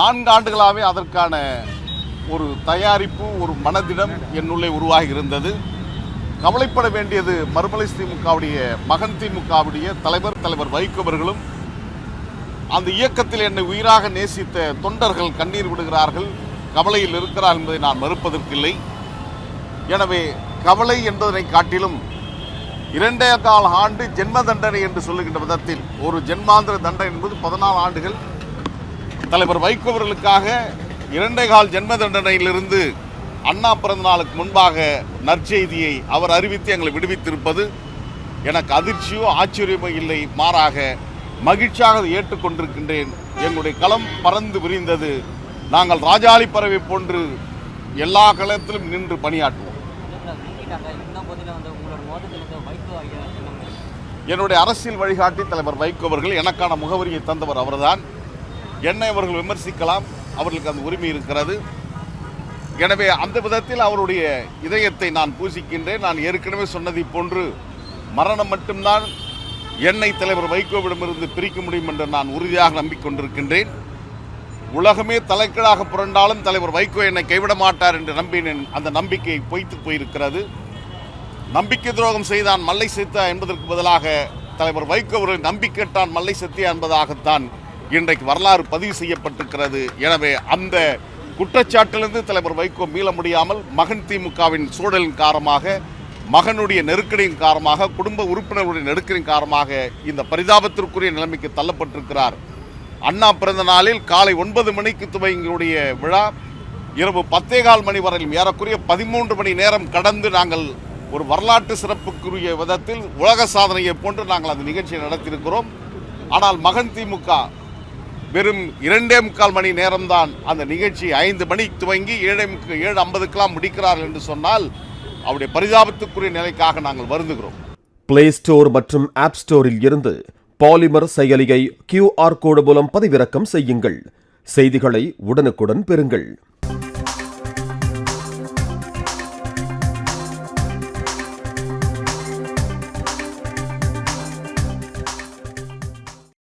நான்கு ஆண்டுகளாகவே அதற்கான ஒரு தயாரிப்பு ஒரு மனதிடம் என்னுள்ளே உருவாகி இருந்தது கவலைப்பட வேண்டியது மறுமலை திமுகவுடைய மகன் திமுகவுடைய தலைவர் தலைவர் வைகோவர்களும் அந்த இயக்கத்தில் என்னை உயிராக நேசித்த தொண்டர்கள் கண்ணீர் விடுகிறார்கள். கவலையில் இருக்கிறார் என்பதை நான் மறுப்பதற்கில்லை. எனவே கவலை என்பதனை காட்டிலும் இரண்டே கால் ஆண்டு ஜென்ம தண்டனை என்று சொல்லுகின்ற விதத்தில் ஒரு ஜென்மாந்திர தண்டனை என்பது பதினாலு ஆண்டுகள் தலைவர் வைகோ அவர்களுக்காக இரண்டே கால் ஜென்ம தண்டனையிலிருந்து அண்ணா பிறந்த நாளுக்கு முன்பாக நற்செய்தியை அவர் அறிவித்து எங்களை விடுவித்திருப்பது எனக்கு அதிர்ச்சியோ ஆச்சரியமோ இல்லை மாறாக மகிழ்ச்சியாக ஏற்றுக்கொண்டிருக்கின்றேன். எங்களுடைய களம் பறந்து விரிந்தது. நாங்கள் ராஜாளி பறவை போன்று எல்லா களத்திலும் நின்று பணியாற்றுவோம். என்னுடைய அரசியல் வழிகாட்டி தலைவர் வைகோ அவர்கள் எனக்கான முகவரியை தந்தவர் அவர்தான். என்னை அவர்கள் விமர்சிக்கலாம். அவர்களுக்கு அந்த உரிமை இருக்கிறது. எனவே அந்த விதத்தில் அவருடைய இதயத்தை நான் பூசிக்கின்றேன். நான் ஏற்கனவே சொன்னதை போன்று மரணம் மட்டும்தான் என்னை தலைவர் வைகோவிடமிருந்து பிரிக்க முடியும் என்று நான் உறுதியாக நம்பிக்கொண்டிருக்கின்றேன். உலகமே தலைக்கீழாக புரண்டாலும் தலைவர் வைகோ என்னை கைவிட மாட்டார் என்று நம்பினேன் அந்த நம்பிக்கை பொய்த்து போயிருக்கிறது. நம்பிக்கை துரோகம் செய்தான் மல்லை செத்தா என்பதற்கு பதிலாக தலைவர் வைகோ அவர்கள் நம்பிக்கைட்டான் மல்லை செத்தியா என்பதாகத்தான். இன்றைக்கு வரலாறு பதிவு செய்யப்பட்டிருக்கிறது. எனவே அந்த குற்றச்சாட்டிலிருந்து தலைவர் வைகோ மீள முடியாமல் மகன் திமுகவின் சூழலின் காரணமாக மகனுடைய நெருக்கடியின் காரணமாக குடும்ப உறுப்பினர்களுடைய நெருக்கடியின் காரணமாக இந்த பரிதாபத்திற்குரிய நிலைமைக்கு தள்ளப்பட்டிருக்கிறார். அண்ணா பிறந்த நாளில் காலை ஒன்பது மணிக்கு துவங்கியுடைய விழா இரவு பத்தே கால் மணி வரையிலும் ஏறக்குரிய பதிமூன்று மணி நேரம் கடந்து நாங்கள் ஒரு வரலாற்று சிறப்புக்குரிய விதத்தில் உலக சாதனையை போன்று நாங்கள் அந்த நிகழ்ச்சியை நடத்தியிருக்கிறோம். ஆனால் மகன் திமுக வெறும் இரண்டே முக்கால் மணி நேரம்தான் அந்த நிகழ்ச்சி ஐந்து மணி துவங்கி ஏழே ஏழு ஐம்பதுக்கெல்லாம் முடிக்கிறார்கள் என்று சொன்னால் அவருடைய பரிதாபத்துக்குரிய நிலைக்காக நாங்கள் வருந்துகிறோம். பிளே ஸ்டோர் மற்றும் ஆப் ஸ்டோரில் இருந்து பாலிமர் செயலியை கியூஆர் கோடு மூலம் பதிவிறக்கம் செய்யுங்கள். செய்திகளை உடனுக்குடன் பெறுங்கள்.